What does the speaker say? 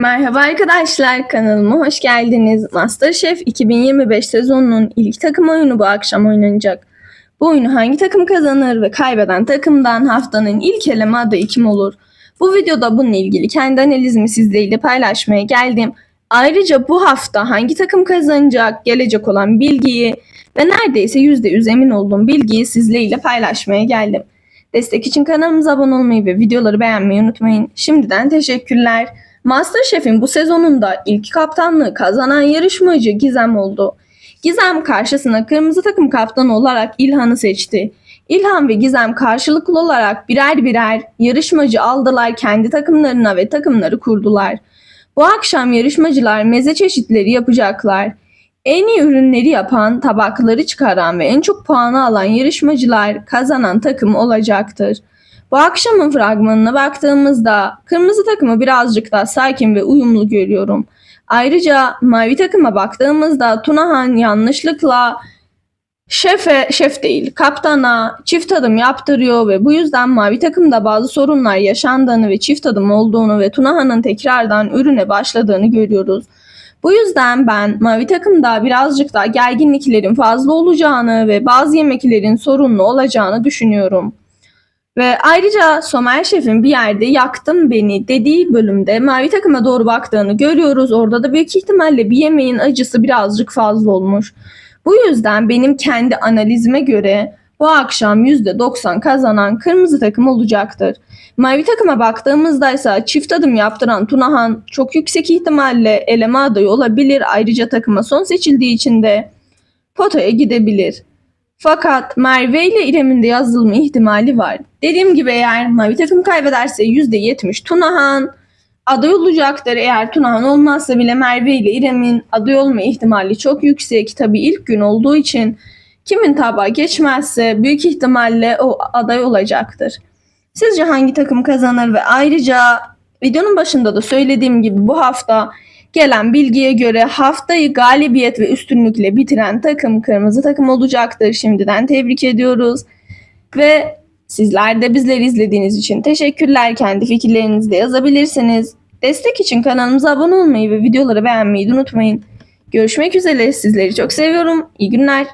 Merhaba arkadaşlar kanalıma hoş geldiniz. Masterchef 2025 sezonunun ilk takım oyunu bu akşam oynanacak. Bu oyunu hangi takım kazanır ve kaybeden takımdan haftanın ilk eleme adayı kim olur? Bu videoda bununla ilgili kendi analizimi sizlerle paylaşmaya geldim. Ayrıca bu hafta hangi takım kazanacak, gelecek olan bilgiyi ve neredeyse %100 emin olduğum bilgiyi sizlerle paylaşmaya geldim. Destek için kanalımıza abone olmayı ve videoları beğenmeyi unutmayın. Şimdiden teşekkürler. Masterchef'in bu sezonunda ilk kaptanlığı kazanan yarışmacı Gizem oldu. Gizem karşısına kırmızı takım kaptanı olarak İlhan'ı seçti. İlhan ve Gizem karşılıklı olarak birer birer yarışmacı aldılar kendi takımlarına ve takımları kurdular. Bu akşam yarışmacılar meze çeşitleri yapacaklar. En iyi ürünleri yapan, tabakları çıkaran ve en çok puanı alan yarışmacılar kazanan takım olacaktır. Bu akşamın fragmanına baktığımızda kırmızı takımı birazcık daha sakin ve uyumlu görüyorum. Ayrıca mavi takıma baktığımızda Tunahan yanlışlıkla şefe, şef değil kaptana çift adım yaptırıyor ve bu yüzden mavi takımda bazı sorunlar yaşandığını ve çift adım olduğunu ve Tunahan'ın tekrardan ürüne başladığını görüyoruz. Bu yüzden ben mavi takımda birazcık daha gerginliklerin fazla olacağını ve bazı yemeklerin sorunlu olacağını düşünüyorum. Ve ayrıca Somer Şef'in bir yerde yaktın beni dediği bölümde mavi takıma doğru baktığını görüyoruz. Orada da büyük ihtimalle bir yemeğin acısı birazcık fazla olmuş. Bu yüzden benim kendi analizime göre bu akşam %90 kazanan kırmızı takım olacaktır. Mavi takıma baktığımızda ise çift adım yaptıran Tunahan çok yüksek ihtimalle eleme adayı olabilir. Ayrıca takıma son seçildiği için de potaya gidebilir. Fakat Merve ile İrem'in de yazılma ihtimali var. Dediğim gibi eğer mavi takım kaybederse %70 Tunahan aday olacaktır. Eğer Tunahan olmazsa bile Merve ile İrem'in aday olma ihtimali çok yüksek. Tabi ilk gün olduğu için kimin tabağı geçmezse büyük ihtimalle o aday olacaktır. Sizce hangi takım kazanır ve ayrıca videonun başında da söylediğim gibi bu hafta Gelen bilgiye göre haftayı galibiyet ve üstünlükle bitiren takım kırmızı takım olacaktır. Şimdiden tebrik ediyoruz. Ve sizler de bizleri izlediğiniz için teşekkürler. Kendi fikirlerinizi de yazabilirsiniz. Destek için kanalımıza abone olmayı ve videoları beğenmeyi unutmayın. Görüşmek üzere. Sizleri çok seviyorum. İyi günler.